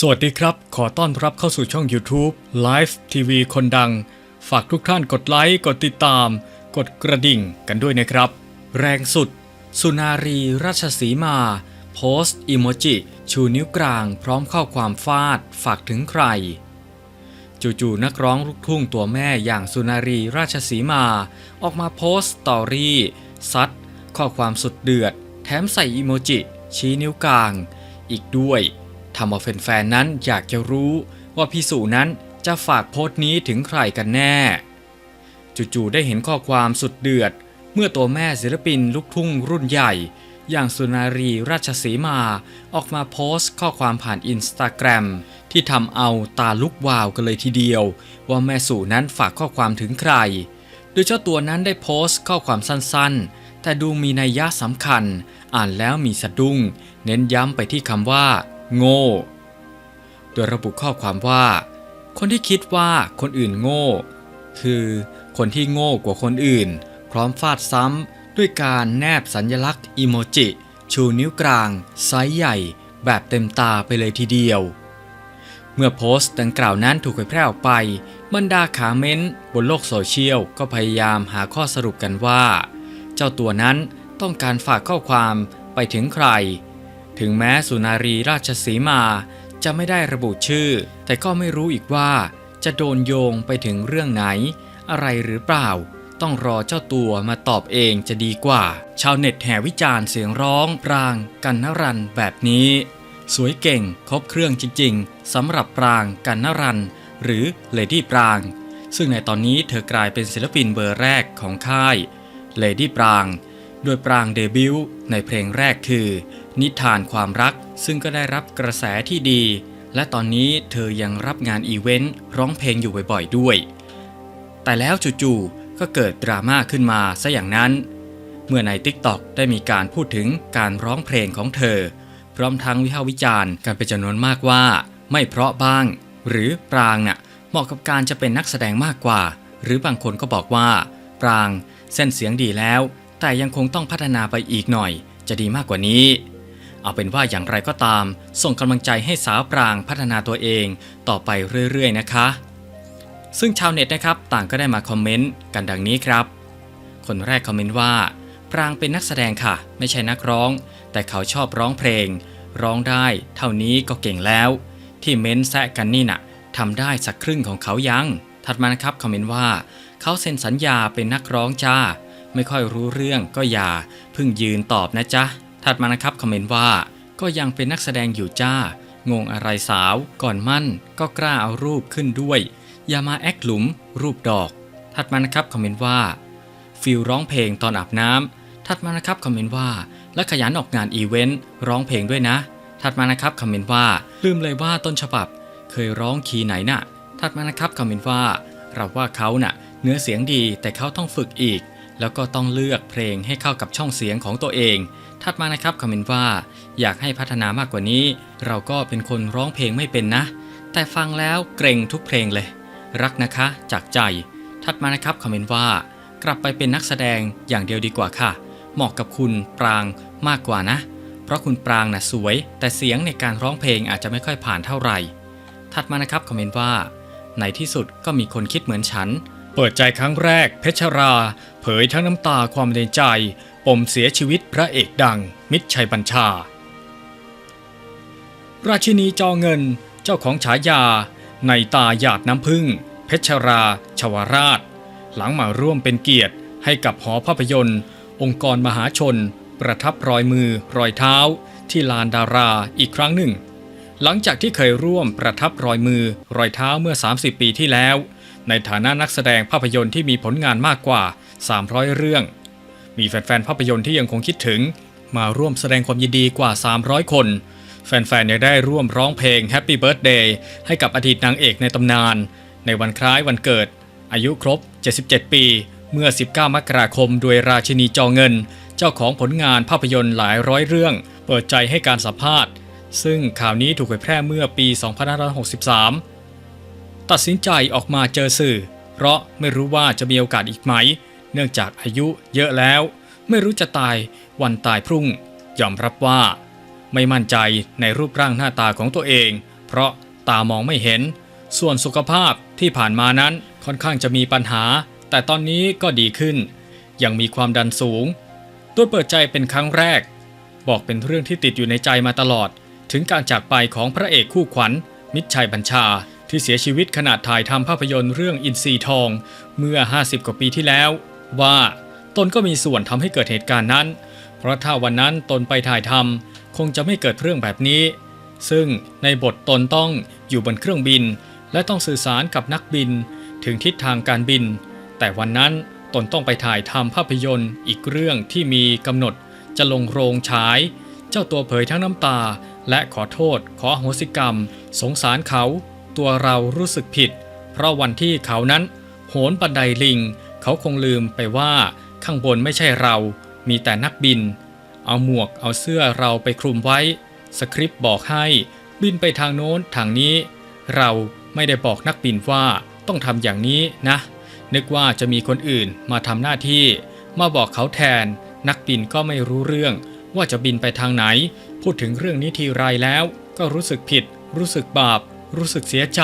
สวัสดีครับ ขอต้อนรับเข้าสู่ช่อง YouTube Live TV คนดัง ฝากทุกท่านกดไลค์ กดติดตาม กดกระดิ่งกันด้วยนะครับ แรงสุด สุนารีราชสีมา โพสต์อิโมจิ ชูนิ้วกลางพร้อมข้อความฟาด ฝากถึงใคร จู่ๆนักร้องลูกทุ่งตัวแม่อย่างสุนารีราชสีมา ออกมาโพสต์สตอรี่ซัด ข้อความสุดเดือด แถมใส่อิโมจิ ชี้นิ้วกลาง อีกด้วย ทำเอาแฟนๆนั้นอยากจะรู้ว่าพี่สุนั้นจะฝากโพสต์นี้ถึงใครกันแน่ จู่ๆได้เห็นข้อความสุดเดือด เมื่อตัวแม่ศิลปินลูกทุ่งรุ่นใหญ่ อย่างสุนารีราชสีมาออกมาโพสต์ข้อความผ่านอินสตาแกรมที่ทำเอาตาลุกวาวกันเลยทีเดียว ว่าแม่สู่นั้นฝากข้อความถึงใคร โดยเจ้าตัวนั้นได้โพสต์ข้อความสั้นๆ แต่ดูมีนัยยะสำคัญ อ่านแล้วมีสะดุ้ง เน้นย้ำไปที่คำว่า โง่ โดยระบุข้อความว่า คนที่คิดว่าคนอื่นโง่ คือคนที่โง่กว่าคนอื่น พร้อมฟาดซ้ำด้วยการแนบสัญลักษณ์อิโมจิ ชูนิ้วกลางไซส์ใหญ่ แบบเต็มตาไปเลยทีเดียว เมื่อโพสต์ดังกล่าวนั้นถูกเผยแพร่ออกไป บรรดาขาเม้นบนโลกโซเชียลก็พยายามหาข้อสรุปกันว่า เจ้าตัวนั้นต้องการฝากข้อความไปถึงใคร ถึงแม้สุนารีราชสีมาจะไม่ได้ระบุชื่อ แต่ก็ไม่รู้อีกว่า จะโดนโยงไปถึงเรื่องไหน อะไรหรือเปล่า ต้องรอเจ้าตัวมาตอบเองจะดีกว่า ชาวเน็ตแห่วิจารณ์เสียงร้องปรางกันนรันแบบนี้ สวยเก่งครบเครื่องจริงๆสำหรับปรางกันนรัน หรือเลดี้ปราง ซึ่งในตอนนี้เธอกลายเป็นศิลปินเบอร์แรกของค่ายเลดี้ปราง โดยปรางเดบิวต์ในเพลงแรกคือ นิทานความรัก ซึ่งก็ได้รับกระแสที่ดี และตอนนี้เธอยังรับงานอีเวนต์ร้องเพลงอยู่บ่อยๆด้วย แต่แล้วจู่ๆก็เกิดดราม่าขึ้นมาซะอย่างนั้น เมื่อใน TikTok ได้มีการพูดถึงการร้องเพลงของเธอ พร้อมทั้งวิพากษ์วิจารณ์กันเป็นจำนวนมากว่า ไม่เพราะบ้าง หรือปรางน่ะเหมาะกับการจะเป็นนักแสดงมากกว่า หรือบางคนก็บอกว่า ปรางเส้นเสียงดีแล้ว แต่ยังคงต้องพัฒนาไปอีกหน่อย จะดีมากกว่านี้ เอาเป็นว่าอย่างไรก็ตาม ส่งกำลังใจให้สาวปรางพัฒนาตัวเองต่อไปเรื่อยๆนะคะ ซึ่งชาวเน็ตนะครับต่างก็ได้มาคอมเมนต์กันดังนี้ครับ คนแรกคอมเมนต์ว่า ปรางเป็นนักแสดงค่ะ ไม่ใช่นักร้อง แต่เขาชอบร้องเพลง ร้องได้เท่านี้ก็เก่งแล้ว ที่เม้นแซะกันนี่น่ะทำได้สักครึ่งของเขายังถัดมานะครับคอมเมนต์ว่า เขาเซ็นสัญญาเป็นนักร้องจ้า ไม่ค่อยรู้เรื่องก็อย่าพิ่งยืนตอบนะจ๊ะ ถัดมานะครับคอมเมนต์ว่า ก็ยังเป็นนักแสดงอยู่จ้า งงอะไรสาว ก่อนมั่น ก็กล้าเอารูปขึ้นด้วย อย่ามาแอคหลุม รูปดอก ถัดมานะครับคอมเมนต์ว่า ฟิลร้องเพลงตอนอาบน้ำถัดมานะครับคอมเมนต์ว่า และขยันออกงานอีเวนต์ร้องเพลงด้วยนะ ถัดมานะครับคอมเมนต์ว่า ลืมเลยว่าต้นฉบับ เคยร้องคีย์ไหนน่ะถัดมานะครับคอมเมนต์ว่า เราว่าเขาน่ะเนื้อเสียงดีแต่เขาต้องฝึกอีก แล้วก็ต้องเลือกเพลงให้เข้ากับช่องเสียงของตัวเอง ถัดมานะครับคอมเมนต์ว่า อยากให้พัฒนามากกว่านี้ เราก็เป็นคนร้องเพลงไม่เป็นนะ แต่ฟังแล้วเกรงทุกเพลงเลย รักนะคะจากใจ ถัดมานะครับคอมเมนต์ว่า กลับไปเป็นนักแสดงอย่างเดียวดีกว่าค่ะ เหมาะกับคุณปรางมากกว่านะ เพราะคุณปรางน่ะสวย แต่เสียงในการร้องเพลงอาจจะไม่ค่อยผ่านเท่าไหร่ ถัดมานะครับคอมเมนต์ว่า ในที่สุดก็มีคนคิดเหมือนฉัน เปิดใจครั้งแรก เพชรรา เผยทั้งน้ำตาความในใจ ปมเสียชีวิตพระเอกดัง มิตรชัยบัญชา ราชินีจอเงิน เจ้าของฉายา ในตาหยาดน้ำพึ่ง เพชรรา ชวราช หลังมาร่วมเป็นเกียรติให้กับหอภาพยนตร์ องค์กรมหาชน ประทับรอยมือ รอยเท้า ที่ลานดาราอีกครั้งหนึ่ง หลังจากที่เคยร่วมประทับรอยมือ รอยเท้าเมื่อ 30 ปีที่แล้ว ในฐานะนักแสดงภาพยนตร์ที่มีผลงานมากกว่า 300 เรื่อง มีแฟนๆภาพยนตร์ที่ยังคงคิดถึง มาร่วมแสดงความยินดีกว่า 300 คน แฟนๆยังได้ร่วมร้องเพลง Happy Birthday ให้กับอดีตนางเอกในตำนาน ในวันคล้ายวันเกิด อายุครบ 77 ปี เมื่อ 19 มกราคม โดยราชินีจอเงิน เจ้าของผลงานภาพยนตร์หลายร้อยเรื่อง เปิดใจให้การสัมภาษณ์ ซึ่งข่าวนี้ถูกเผยแพร่เมื่อปี 2563 ตัดสินใจออกมาเจอสื่อ เพราะไม่รู้ว่าจะมีโอกาสอีกไหม เนื่องจากอายุเยอะแล้ว ไม่รู้จะตายวันตายพรุ่ง ยอมรับว่า ไม่มั่นใจในรูปร่างหน้าตาของตัวเอง เพราะตามองไม่เห็น ส่วนสุขภาพที่ผ่านมานั้นค่อนข้างจะมีปัญหา แต่ตอนนี้ก็ดีขึ้น ยังมีความดันสูงตัวเปิดใจเป็นครั้งแรก บอกเป็นเรื่องที่ติดอยู่ในใจมาตลอด ถึงการจากไปของพระเอกคู่ขวัญ มิตรชัยบัญชา ที่เสียชีวิตขณะถ่ายทำภาพยนตร์เรื่องอินทรีทอง เมื่อ 50 กว่าปีที่แล้ว ว่าตนก็มีส่วนทำให้เกิดเหตุการณ์นั้น เพราะถ้าวันนั้นตนไปถ่ายทำคงจะไม่เกิดเรื่องแบบนี้ ซึ่งในบทตนต้องอยู่บนเครื่องบิน และต้องสื่อสารกับนักบิน ถึงทิศทางการบิน แต่วันนั้นตนต้องไปถ่ายทำภาพยนตร์อีกเรื่องที่มีกำหนดจะลงโรงฉาย เจ้าตัวเผยทั้งน้ำตา และขอโทษขออโหสิกรรม สงสารเขา ตัวเรารู้สึกผิด เพราะวันที่เขานั้น โหนบันไดลิง เขาคงลืมไปว่าข้างบนไม่ใช่เรา มีแต่นักบิน เอาหมวกเอาเสื้อเราไปคลุมไว้ สคริปต์บอกให้ บินไปทางโน้นทางนี้ เราไม่ได้บอกนักบินว่าต้องทำอย่างนี้นะ นึกว่าจะมีคนอื่นมาทำหน้าที่ มาบอกเขาแทน นักบินก็ไม่รู้เรื่อง ว่าจะบินไปทางไหน พูดถึงเรื่องนี้ทีไรแล้ว ก็รู้สึกผิด รู้สึกบาป รู้สึกเสียใจ